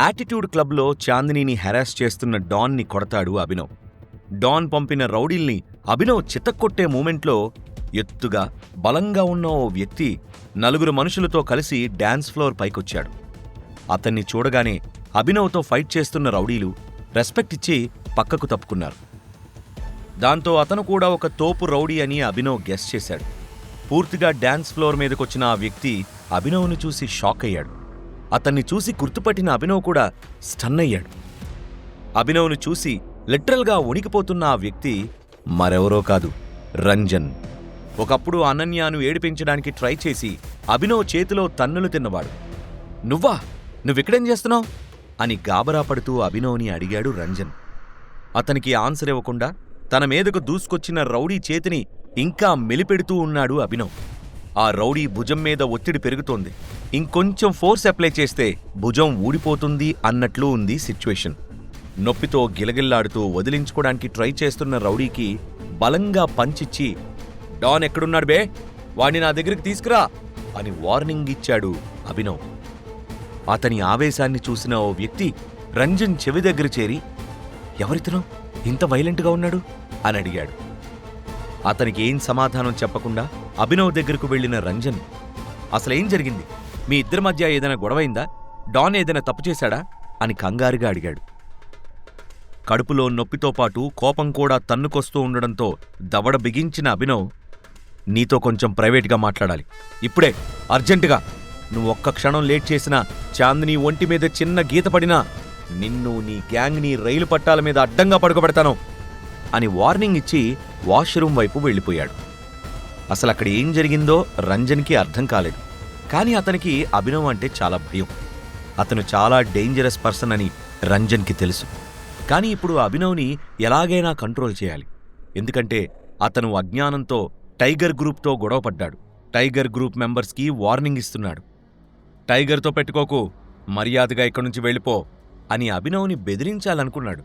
Attitude క్లబ్లో చాందినీని harass చేస్తున్న డాన్ని కొడతాడు అభినవ్. డాన్ పంపిన రౌడీల్ని అభినవ్ చితక్కొట్టే మూమెంట్లో ఎత్తుగా బలంగా ఉన్న ఓ వ్యక్తి నలుగురు మనుషులతో కలిసి డాన్స్ ఫ్లోర్ పైకొచ్చాడు. అతన్ని చూడగానే అభినవ్తో ఫైట్ చేస్తున్న రౌడీలు రెస్పెక్ట్ ఇచ్చి పక్కకు తప్పుకున్నారు. దాంతో అతను కూడా ఒక తోపు రౌడీ అని అభినవ్ గెస్ చేశాడు. పూర్తిగా డాన్స్ ఫ్లోర్ మీదకొచ్చిన ఆ వ్యక్తి అభినవ్ను చూసి షాక్ అయ్యాడు. అతన్ని చూసి గుర్తుపట్టిన అభినవ్ కూడా స్టన్ అయ్యాడు. అభినవ్ను చూసి లిటరల్గా ఉనికిపోతున్న ఆ వ్యక్తి మరెవరో కాదు రంజన్. ఒకప్పుడు అనన్యాను ఏడిపించడానికి ట్రై చేసి అభినవ్ చేతిలో తన్నులు తిన్నవాడు. నువ్వా? నువ్వెక్కడేం చేస్తున్నావు? అని గాబరా పడుతూ అభినవ్ని అడిగాడు రంజన్. అతనికి ఆన్సర్ ఇవ్వకుండా తన మీదకు దూసుకొచ్చిన రౌడీ చేతిని ఇంకా మెలిపెడుతూ ఉన్నాడు అభినవ్. ఆ రౌడీ భుజం మీద ఒత్తిడి పెరుగుతోంది. ఇంకొంచెం ఫోర్స్ అప్లై చేస్తే భుజం ఊడిపోతుంది అన్నట్లు ఉంది సిచ్యువేషన్ నొప్పితో గిలగిల్లాడుతూ వదిలించుకోవడానికి ట్రై చేస్తున్న రౌడీకి బలంగా పంచిచ్చి డాన్ ఎక్కడున్నాడు బే? వాణ్ణి నా దగ్గరికి తీసుకురా అని వార్నింగ్ ఇచ్చాడు అభినవ్. అతని ఆవేశాన్ని చూసిన ఓ వ్యక్తి రంజన్ చెవి దగ్గర చేరి ఎవరితను? ఇంత వైలెంట్గా ఉన్నాడు? అని అడిగాడు. అతనికి ఏం సమాధానం చెప్పకుండా అభినవ్ దగ్గరకు వెళ్ళిన రంజన్ అసలేం జరిగింది? మీ ఇద్దరి మధ్య ఏదైనా గొడవైందా? డాన్ ఏదైనా తప్పు చేశాడా? అని కంగారుగా అడిగాడు. కడుపులో నొప్పితో పాటు కోపం కూడా తన్నుకొస్తూ ఉండడంతో దవడ బిగించిన అభినవ్ నీతో కొంచెం ప్రైవేట్గా మాట్లాడాలి. ఇప్పుడే అర్జెంటుగా. నువ్వు ఒక్క క్షణం లేట్ చేసినా చాందిని ఒంటి మీద చిన్న గీత పడినా నిన్ను నీ గ్యాంగ్ని రైలు పట్టాల మీద అడ్డంగా పడుకోబెడతాను అని వార్నింగ్ ఇచ్చి వాష్రూమ్ వైపు వెళ్ళిపోయాడు. అసలు అక్కడ ఏం జరిగిందో రంజన్కి అర్థం కాలేదు. కానీ అతనికి అభినవ్ అంటే చాలా భయం. అతను చాలా డేంజరస్ పర్సన్ అని రంజన్కి తెలుసు. కానీ ఇప్పుడు అభినవ్ని ఎలాగైనా కంట్రోల్ చేయాలి. ఎందుకంటే అతను అజ్ఞానంతో టైగర్ గ్రూప్తో గొడవపడ్డాడు టైగర్ గ్రూప్ మెంబర్స్కి వార్నింగ్ ఇస్తున్నాడు. టైగర్తో పెట్టుకోకు మర్యాదగా ఇక్కడి నుంచి వెళ్ళిపో అని అభినవ్ని బెదిరించాలనుకున్నాడు.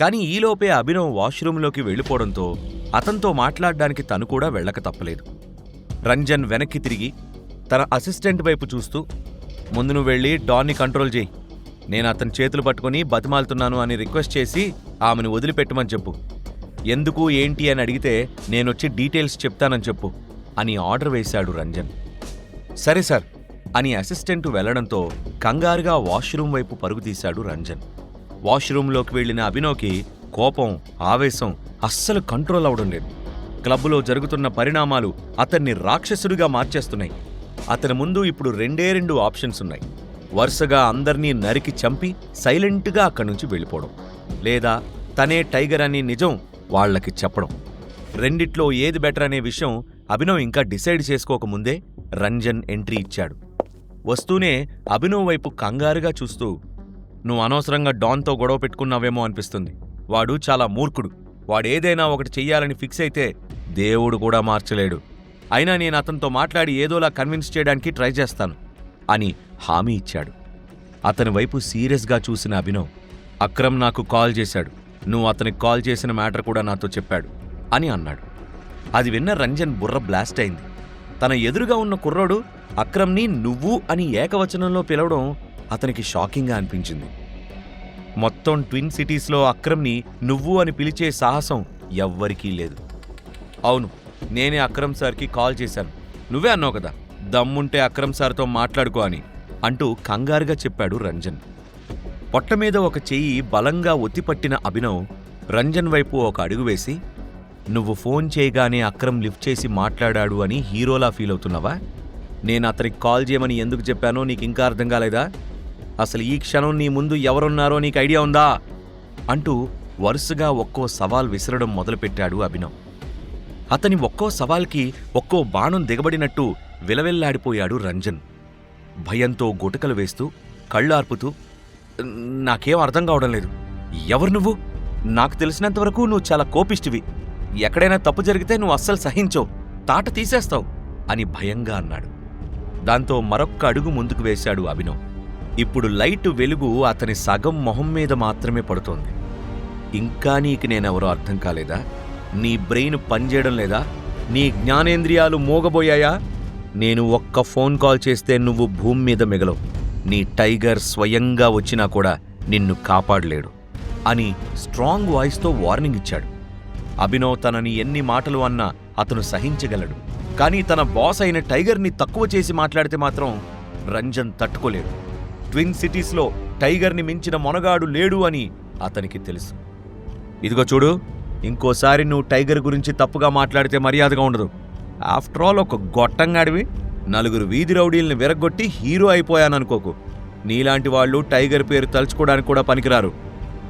కానీ ఈలోపే అభినవ్ వాష్రూంలోకి వెళ్ళిపోవడంతో అతనితో మాట్లాడడానికి తను కూడా వెళ్ళక తప్పలేదు. రంజన్ వెనక్కి తిరిగి తన అసిస్టెంట్ వైపు చూస్తూ ముందు నువ్వు వెళ్ళి డాన్ని కంట్రోల్ చేయి. నేను అతని చేతులు పట్టుకుని బతిమాలుతున్నాను అని రిక్వెస్ట్ చేసి ఆమెను వదిలిపెట్టమని చెప్పు. ఎందుకు ఏంటి అని అడిగితే నేనొచ్చి డీటెయిల్స్ చెప్తానని చెప్పు అని ఆర్డర్ వేశాడు రంజన్. సరే సార్ అని అసిస్టెంట్ వెళ్ళడంతో కంగారుగా వాష్రూమ్ వైపు పరుగు తీశాడు రంజన్. వాష్రూంలోకి వెళ్ళిన అభినవ్కి కోపం ఆవేశం అస్సలు కంట్రోల్ అవడం లేదు. క్లబ్లో జరుగుతున్న పరిణామాలు అతన్ని రాక్షసుడిగా మార్చేస్తున్నాయి. అతని ముందు ఇప్పుడు రెండే రెండు ఆప్షన్స్ ఉన్నాయి. వరుసగా అందర్నీ నరికి చంపి సైలెంట్గా అక్కడి నుంచి వెళ్ళిపోవడం. లేదా తనే టైగర్ అని నిజం వాళ్ళకి చెప్పడం. రెండిట్లో ఏది బెటర్ అనే విషయం అభినవ్ ఇంకా డిసైడ్ చేసుకోకముందే రంజన్ ఎంట్రీ ఇచ్చాడు. వస్తూనే అభినవ్ వైపు కంగారుగా చూస్తూ నువ్వు అనవసరంగా డాన్తో గొడవ పెట్టుకున్నావేమో అనిపిస్తుంది. వాడు చాలా మూర్ఖుడు. వాడేదైనా ఒకటి చెయ్యాలని ఫిక్స్ అయితే దేవుడు కూడా మార్చలేడు. అయినా నేను అతనితో మాట్లాడి ఏదోలా కన్విన్స్ చేయడానికి ట్రై చేస్తాను అని హామీ ఇచ్చాడు. అతని వైపు సీరియస్గా చూసిన అభినవ్ అక్రమ్ నాకు కాల్ చేశాడు. నువ్వు అతనికి కాల్ చేసిన మ్యాటర్ కూడా నాతో చెప్పాడు అని అన్నాడు. అది విన్న రంజన్ బుర్ర బ్లాస్ట్ అయింది. తన ఎదురుగా ఉన్న కుర్రోడు అక్రమ్ని నువ్వు అని ఏకవచనంలో పిలవడం అతనికి షాకింగ్గా అనిపించింది. మొత్తం ట్విన్ సిటీస్లో అక్రమ్ని నువ్వు అని పిలిచే సాహసం ఎవ్వరికీ లేదు. అవును నేనే అక్రమ్ సార్కి కాల్ చేశాను. నువ్వే అన్నావు కదా దమ్ముంటే అక్రమ్ సార్తో మాట్లాడుకో అని అంటూ కంగారుగా చెప్పాడు రంజన్. పొట్ట మీద ఒక చెయ్యి బలంగా ఒత్తిపట్టిన అభినవ్ రంజన్ వైపు ఒక అడుగు వేసి నువ్వు ఫోన్ చేయగానే అక్రమ్ లిఫ్ట్ చేసి మాట్లాడాడు అని హీరోలా ఫీల్ అవుతున్నావా? నేను అతనికి కాల్ చేయమని ఎందుకు చెప్పానో నీకు ఇంకా అర్థం కాలేదా? అసలు ఈ క్షణం నీ ముందు ఎవరున్నారో నీకు ఐడియా ఉందా? అంటూ వరుసగా ఒక్కో సవాల్ విసరడం మొదలుపెట్టాడు అభినవ్. అతని ఒక్కో సవాల్కి ఒక్కో బాణం దిగబడినట్టు విలవెల్లాడిపోయాడు రంజన్. భయంతో గుటకలు వేస్తూ కళ్ళార్పుతూ నాకేం అర్థం కావడం లేదు. ఎవరు నువ్వు? నాకు తెలిసినంతవరకు నువ్వు చాలా కోపిష్టివి. ఎక్కడైనా తప్పు జరిగితే నువ్వు అస్సలు సహించవు. తాట తీసేస్తావు అని భయంగా అన్నాడు. దాంతో మరొక్క అడుగు ముందుకు వేశాడు అభినవ్. ఇప్పుడు లైటు వెలుగు అతని సగం మొహం మీద మాత్రమే పడుతోంది. ఇంకా నీకు నేనెవరో అర్థం కాలేదా? నీ బ్రెయిన్ పనిచేయడం లేదా? నీ జ్ఞానేంద్రియాలు మోగబోయాయా? నేను ఒక్క ఫోన్ కాల్ చేస్తే నువ్వు భూమి మీద మిగలవు. నీ టైగర్ స్వయంగా వచ్చినా కూడా నిన్ను కాపాడలేడు అని స్ట్రాంగ్ వాయిస్తో వార్నింగ్ ఇచ్చాడు. అభినవ్ తనని ఎన్ని మాటలు అన్నా అతను సహించగలడు. కానీ తన బాస్ అయిన టైగర్ని తక్కువ చేసి మాట్లాడితే మాత్రం రంజన్ తట్టుకోలేడు. ట్విన్ సిటీస్లో టైగర్ని మించిన మొనగాడు లేడు అని అతనికి తెలుసు. ఇదిగో చూడు. ఇంకోసారి నువ్వు టైగర్ గురించి తప్పుగా మాట్లాడితే మర్యాదగా ఉండదు. ఆఫ్టర్ ఆల్ ఒక గొట్టంగాడివి. నలుగురు వీధి రౌడీల్ని విరగొట్టి హీరో అయిపోయాననుకోకు. నీలాంటి వాళ్ళు టైగర్ పేరు తలుచుకోవడానికి కూడా పనికిరారు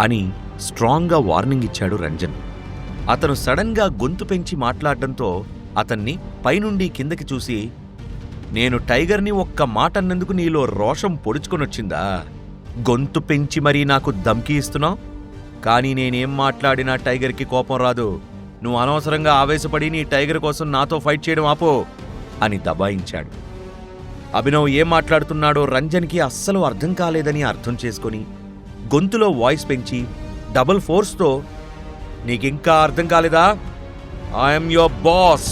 అని స్ట్రాంగ్గా వార్నింగ్ ఇచ్చాడు రంజన్. అతను సడన్గా గొంతు పెంచి మాట్లాడడంతో అతన్ని పైనుండి కిందకి చూసి నేను టైగర్ని ఒక్క మాట అన్నందుకు నీలో రోషం పొడుచుకొనొచ్చిందా? గొంతు పెంచి మరీ నాకు ధమ్కి ఇస్తున్నావు? కానీ నేనేం మాట్లాడినా టైగర్కి కోపం రాదు. నువ్వు అనవసరంగా ఆవేశపడి నీ టైగర్ కోసం నాతో ఫైట్ చేయడం ఆపో అని దబాయించాడు. అభినవ్ ఏం మాట్లాడుతున్నాడో రంజన్కి అస్సలు అర్థం కాలేదని అర్థం చేసుకొని గొంతులో వాయిస్ పెంచి డబుల్ ఫోర్స్తో నీకింకా అర్థం కాలేదా? I'm your boss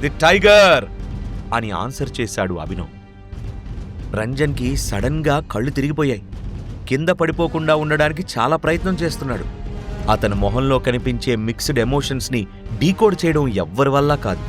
the tiger అని ఆన్సర్ చేశాడు అభినవ్. రంజన్కి సడన్గా కళ్ళు తిరిగిపోయాయి. కింద పడిపోకుండా ఉండడానికి చాలా ప్రయత్నం చేస్తున్నాడు. అతని మొహంలో కనిపించే మిక్స్డ్ ఎమోషన్స్ని డీకోడ్ చేయడం ఎవ్వరి వల్ల కాదు.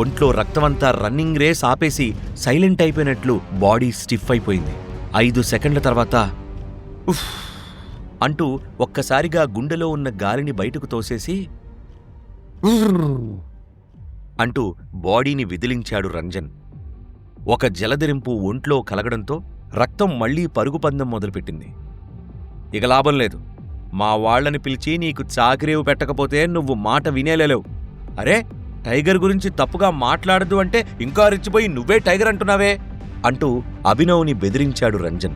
ఒంట్లో రక్తమంతా రన్నింగ్ రేస్ ఆపేసి సైలెంట్ అయిపోయినట్లు బాడీ స్టిఫ్ అయిపోయింది. ఐదు సెకండ్ల తర్వాత ఉఫ్ అంటూ ఒక్కసారిగా గుండెలో ఉన్న గాలిని బయటకు తోసేసి అంటూ బాడీని విదిలించాడు రంజన్. ఒక జలదిరింపు ఒంట్లో కలగడంతో రక్తం మళ్ళీ పరుగు పందెం మొదలుపెట్టింది. ఇక లాభం లేదు. మా వాళ్ళని పిలిచి నీకు చాకిరేవు పెట్టకపోతే నువ్వు మాట వినేలేవు అరే టైగర్ గురించి తప్పుగా మాట్లాడదు అంటే ఇంకా రెచ్చిపోయి నువ్వే టైగర్ అంటున్నావే? అంటూ అభినవ్ని బెదిరించాడు రంజన్.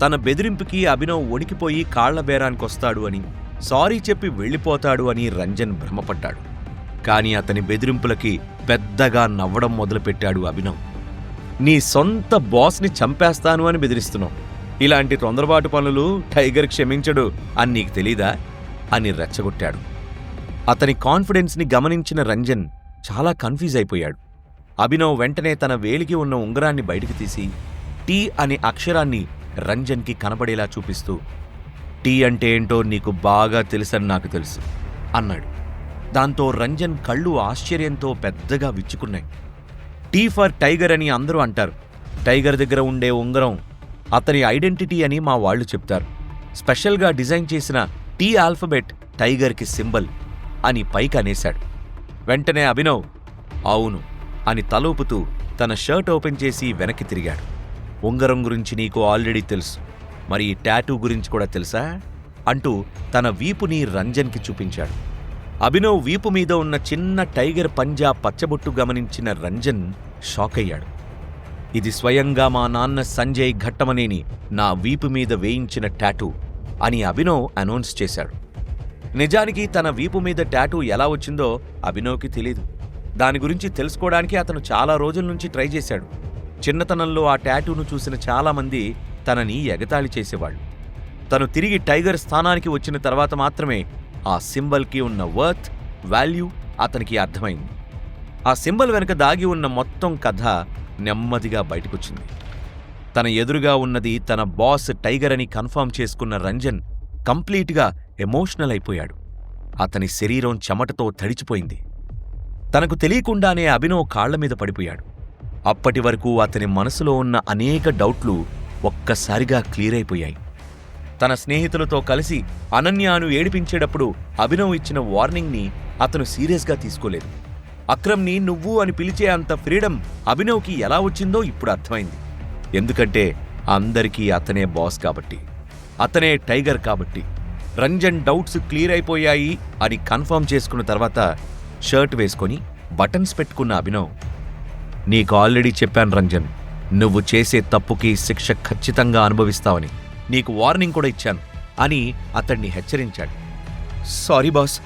తన బెదిరింపుకి అభినవ్ వణికిపోయి కాళ్ళ బేరానికొస్తాడు అని సారీ చెప్పి వెళ్ళిపోతాడు అని రంజన్ భ్రమపడ్డాడు. కాని అతని బెదిరింపులకి పెద్దగా నవ్వడం మొదలుపెట్టాడు అభినవ్. నీ సొంత బాస్ని చంపేస్తాను అని బెదిరిస్తున్నావు. ఇలాంటి తొందరపాటు పనులు టైగర్ క్షమించడు అని నీకు తెలీదా? అని రెచ్చగొట్టాడు. అతని కాన్ఫిడెన్స్ని గమనించిన రంజన్ చాలా కన్ఫ్యూజ్ అయిపోయాడు. అభినవ్ వెంటనే తన వేలికి ఉన్న ఉంగరాన్ని బయటికి తీసి టీ అనే అక్షరాన్ని రంజన్కి కనబడేలా చూపిస్తూ టీ అంటే ఏంటో నీకు బాగా తెలుసని నాకు తెలుసు అన్నాడు. దాంతో రంజన్ కళ్ళు ఆశ్చర్యంతో పెద్దగా విచ్చుకున్నాయి. టీ ఫర్ టైగర్ అని అందరూ అంటారు. టైగర్ దగ్గర ఉండే ఉంగరం అతని ఐడెంటిటీ అని మా వాళ్ళు చెప్తారు. స్పెషల్గా డిజైన్ చేసిన టీ ఆల్ఫబెట్ టైగర్కి సింబల్ అని పైకి అనేశాడు. వెంటనే అభినవ్ అవును అని తలూపుతూ తన షర్ట్ ఓపెన్ చేసి వెనక్కి తిరిగాడు. ఉంగరం గురించి నీకు ఆల్రెడీ తెలుసు. మరి ఈ టాటూ గురించి కూడా తెలుసా? అంటూ తన వీపుని రంజన్కి చూపించాడు. అభినవ్ వీపు మీద ఉన్న చిన్న టైగర్ పంజా పచ్చబొట్టు గమనించిన రంజన్ షాక్ అయ్యాడు ఇది స్వయంగా మా నాన్న సంజయ్ ఘట్టమనేని నా వీపు మీద వేయించిన టాటూ అని అభినవ్ అనౌన్స్ చేశాడు. నిజానికి తన వీపు మీద టాటూ ఎలా వచ్చిందో అభినవ్కి తెలీదు. దాని గురించి తెలుసుకోవడానికి అతను చాలా రోజుల నుంచి ట్రై చేశాడు. చిన్నతనంలో ఆ టాటూను చూసిన చాలామంది తనని ఎగతాళి చేసేవాళ్ళు. తను తిరిగి టైగర్ స్థానానికి వచ్చిన తర్వాత మాత్రమే ఆ సింబల్కి ఉన్న వర్త్ వాల్యూ అతనికి అర్థమైంది. ఆ సింబల్ వెనుక దాగి ఉన్న మొత్తం కథ నెమ్మదిగా బయటకొచ్చింది. తన ఎదురుగా ఉన్నది తన బాస్ టైగర్ అని కన్ఫర్మ్ చేసుకున్న రంజన్ కంప్లీట్గా ఎమోషనల్ అయిపోయాడు. అతని శరీరం చెమటతో తడిచిపోయింది. తనకు తెలియకుండానే అభినవ్ కాళ్ళ మీద పడిపోయాడు. అప్పటి వరకు అతని మనసులో ఉన్న అనేక డౌట్లు ఒక్కసారిగా క్లియర్ అయిపోయాయి. తన స్నేహితులతో కలిసి అనన్యాను ఏడిపించేటప్పుడు అభినవ్ ఇచ్చిన వార్నింగ్ని అతను సీరియస్గా తీసుకోలేదు. అక్రమ్ని నువ్వు అని పిలిచే అంత ఫ్రీడమ్ అభినవ్కి ఎలా వచ్చిందో ఇప్పుడు అర్థమైంది. ఎందుకంటే అందరికీ అతనే బాస్ కాబట్టి అతనే టైగర్ కాబట్టి. రంజన్ డౌట్స్ క్లియర్ అయిపోయాయి అని కన్ఫర్మ్ చేసుకున్న తర్వాత షర్ట్ వేసుకొని బటన్స్ పెట్టుకున్న అభినవ్ నీకు ఆల్రెడీ చెప్పాను రంజన్ నువ్వు చేసే తప్పుకి శిక్ష ఖచ్చితంగా అనుభవిస్తావని. నీకు వార్నింగ్ కూడా ఇచ్చాను అని అతన్ని హెచ్చరించాడు. Sorry boss.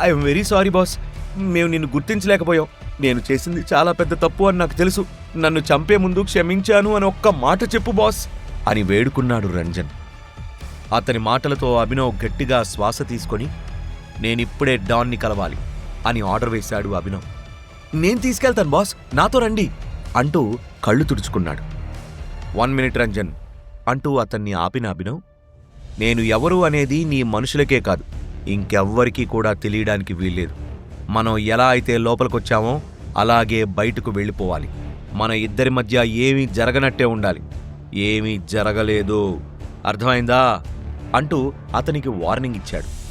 I'm very sorry boss. మేము నిన్ను గుర్తించలేకపోయాం. నేను చేసింది చాలా పెద్ద తప్పు అని నాకు తెలుసు. నన్ను చంపే ముందు క్షమించాను అని ఒక్క మాట చెప్పు బాస్ అని వేడుకున్నాడు రంజన్. అతని మాటలతో అభినవ్ గట్టిగా శ్వాస తీసుకొని నేనిప్పుడే డాన్ని కలవాలి అని ఆర్డర్ వేశాడు అభినవ్. నేను తీసుకెళ్తాను బాస్. నాతో రండి అంటూ కళ్ళు తుడుచుకున్నాడు. One minute Ranjan. అంటూ అతన్ని ఆపిన అభినవ్ నేను ఎవరు అనేది నీ మనుషులకే కాదు. ఇంకెవ్వరికీ కూడా తెలియడానికి వీల్లేదు. మనం ఎలా అయితే లోపలికొచ్చామో అలాగే బయటకు వెళ్ళిపోవాలి. మన ఇద్దరి మధ్య ఏమీ జరగనట్టే ఉండాలి. ఏమీ జరగలేదు. అర్థమైందా? అంటూ అతనికి వార్నింగ్ ఇచ్చాడు.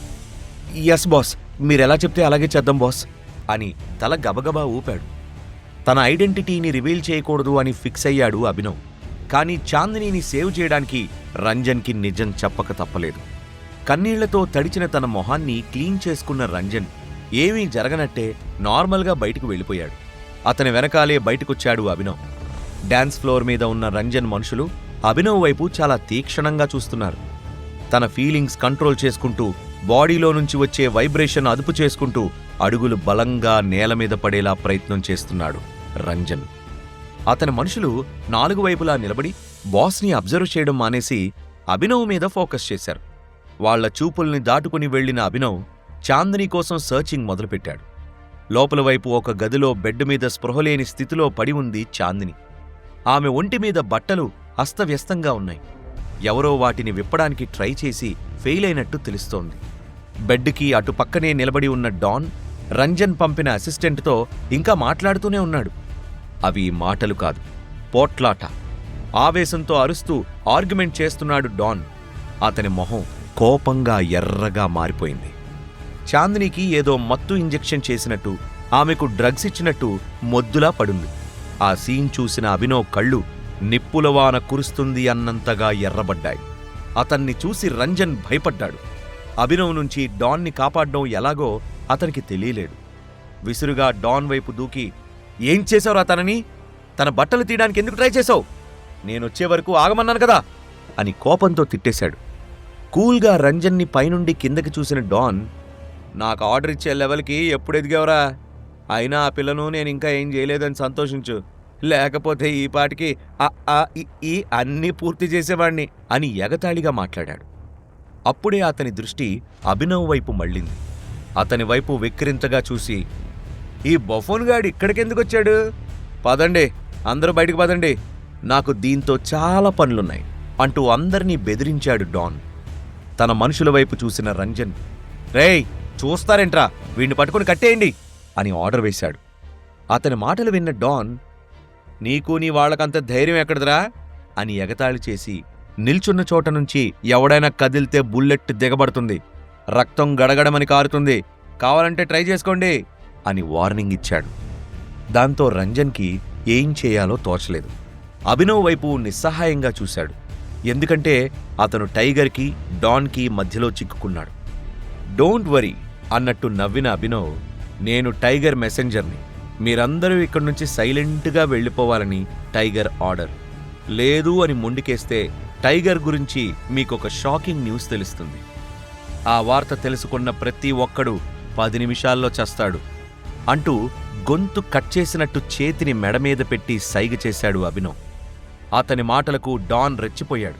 ఎస్ బాస్ మీరెలా చెప్తే అలాగే చేద్దాం బాస్ అని తల గబగబా ఊపాడు. తన ఐడెంటిటీని రివీల్ చేయకూడదు అని ఫిక్స్ అయ్యాడు అభినవ్. కానీ చాందినీని సేవ్ చేయడానికి రంజన్కి నిజం చెప్పక తప్పలేదు. కన్నీళ్ళతో తడిచిన తన మొహాన్ని క్లీన్ చేసుకున్న రంజన్ ఏమీ జరగనట్టే నార్మల్గా బయటకు వెళ్ళిపోయాడు. అతని వెనకాలే బయటకొచ్చాడు అభినవ్. డాన్స్ ఫ్లోర్ మీద ఉన్న రంజన్ మనుషులు అభినవ్ వైపు చాలా తీక్షణంగా చూస్తున్నారు. తన ఫీలింగ్స్ కంట్రోల్ చేసుకుంటూ బాడీలో నుంచి వచ్చే వైబ్రేషన్ అదుపు చేసుకుంటూ అడుగులు బలంగా నేల మీద పడేలా ప్రయత్నం చేస్తున్నాడు రంజన్. అతని మనుషులు నాలుగు వైపులా నిలబడి బాస్ని అబ్జర్వ్ చేయడం మానేసి అభినవ్ మీద ఫోకస్ చేశారు. వాళ్ళ చూపుల్ని దాటుకుని వెళ్ళిన అభినవ్ చాందిని కోసం సర్చింగ్ మొదలుపెట్టాడు. లోపల వైపు ఒక గదిలో బెడ్ మీద స్పృహలేని స్థితిలో పడి ఉంది చాందిని. ఆమె ఒంటి మీద బట్టలు అస్తవ్యస్తంగా ఉన్నాయి. ఎవరో వాటిని విప్పడానికి ట్రై చేసి ఫెయిల్ అయినట్టు తెలుస్తోంది. బెడ్కి అటు పక్కనే నిలబడి ఉన్న డాన్ రంజన్ పంపిన అసిస్టెంట్తో ఇంకా మాట్లాడుతూనే ఉన్నాడు. అవి మాటలు కాదు. పోట్లాట. ఆవేశంతో అరుస్తూ ఆర్గ్యుమెంట్ చేస్తున్నాడు డాన్. అతని మొహం కోపంగా ఎర్రగా మారిపోయింది. చాందినికి ఏదో మత్తు ఇంజెక్షన్ చేసినట్టు ఆమెకు డ్రగ్స్ ఇచ్చినట్టు మొద్దులా పడుంది. ఆ సీన్ చూసిన అభినవ్ కళ్ళు నిప్పులవాన కురుస్తుంది అన్నంతగా ఎర్రబడ్డాయి. అతన్ని చూసి రంజన్ భయపడ్డాడు. అభినవ్ నుంచి డాన్ని కాపాడడం ఎలాగో అతనికి తెలియలేడు విసురుగా డాన్ వైపు దూకి ఏం చేశావురా తనని? తన బట్టలు తీయడానికి ఎందుకు ట్రై చేశావు? నేనొచ్చే వరకు ఆగమన్నాను కదా? అని కోపంతో తిట్టేశాడు. కూల్గా రంజన్ని పైనుండి కిందకి చూసిన డాన్ నాకు ఆర్డర్ ఇచ్చే లెవెల్కి ఎప్పుడు ఎదిగావురా? అయినా ఆ పిల్లను నేను ఇంకా ఏం చేయలేదని సంతోషించు. లేకపోతే ఈ పాటికి ఆ ఈ అన్నీ పూర్తి చేసేవాణ్ణి అని ఎగతాళిగా మాట్లాడాడు. అప్పుడే అతని దృష్టి అభినవ్ వైపు మళ్ళింది. అతని వైపు వెక్కిరింతగా చూసి ఈ బొఫోన్ గాడు ఇక్కడికెందుకొచ్చాడు? పదండి అందరూ బయటకు పదండి. నాకు దీంతో చాలా పనులున్నాయి అంటూ అందరినీ బెదిరించాడు డాన్. తన మనుషుల వైపు చూసిన రంజన్ రేయ్ చూస్తారేంట్రా? వీడిని పట్టుకుని కట్టేయండి! అని ఆర్డర్ వేశాడు. అతని మాటలు విన్న డాన్ నీకు నీ వాళ్ళకంత ధైర్యం ఎక్కడదరా? అని ఎగతాళి చేసి నిల్చున్న చోట నుంచి ఎవడైనా కదిలితే బుల్లెట్ దిగబడుతుంది. రక్తం గడగడమని కారుతుంది. కావాలంటే ట్రై చేసుకోండి. అని వార్నింగ్ ఇచ్చాడు. దాంతో రంజన్కి ఏం చేయాలో తోచలేదు. అభినవ్ వైపు నిస్సహాయంగా చూశాడు. ఎందుకంటే అతను టైగర్కి డాన్కి మధ్యలో చిక్కుకున్నాడు. డోంట్ వరీ అన్నట్టు నవ్విన అభినవ్ నేను టైగర్ మెసెంజర్ని. మీరందరూ ఇక్కడి నుంచి సైలెంట్గా వెళ్ళిపోవాలని టైగర్ ఆర్డర్. లేదు అని మొండికేస్తే టైగర్ గురించి మీకొక షాకింగ్ న్యూస్ తెలుస్తుంది. ఆ వార్త తెలుసుకున్న ప్రతి ఒక్కడు పది నిమిషాల్లో చస్తాడు. అంటూ గొంతు కట్ చేసినట్టు చేతిని మెడ మీద పెట్టి సైగ చేశాడు అభినవ్. అతని మాటలకు డాన్ రెచ్చిపోయాడు.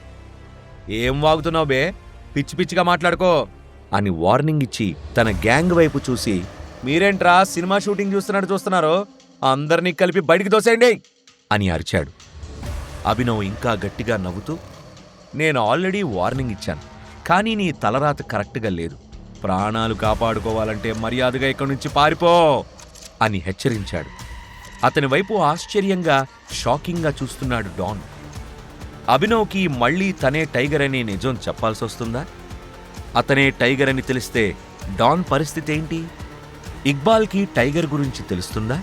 ఏం వాగుతున్నావు బే? పిచ్చి పిచ్చిగా మాట్లాడుకో అని వార్నింగ్ ఇచ్చి తన గ్యాంగ్ వైపు చూసి మీరేంట్రా సినిమా షూటింగ్ చూస్తున్నట్టు చూస్తున్నారో? అందరినీ కలిపి బయటికి దోసేయండి అని అరిచాడు. అభినవ్ ఇంకా గట్టిగా నవ్వుతూ నేను ఆల్రెడీ వార్నింగ్ ఇచ్చాను కానీ నీ తలరాత కరెక్ట్గా లేదు. ప్రాణాలు కాపాడుకోవాలంటే మర్యాదగా ఇక్కడి నుంచి పారిపో అని హెచ్చరించాడు. అతని వైపు ఆశ్చర్యంగా షాకింగ్గా చూస్తున్నాడు డాన్. అభినవ్కి మళ్ళీ తనే టైగర్ అనే నిజం చెప్పాల్సి వస్తుందా అతనే టైగర్ అని తెలిస్తే డాన్ పరిస్థితి ఏంటి? ఇక్బాల్కి టైగర్ గురించి తెలుస్తుందా?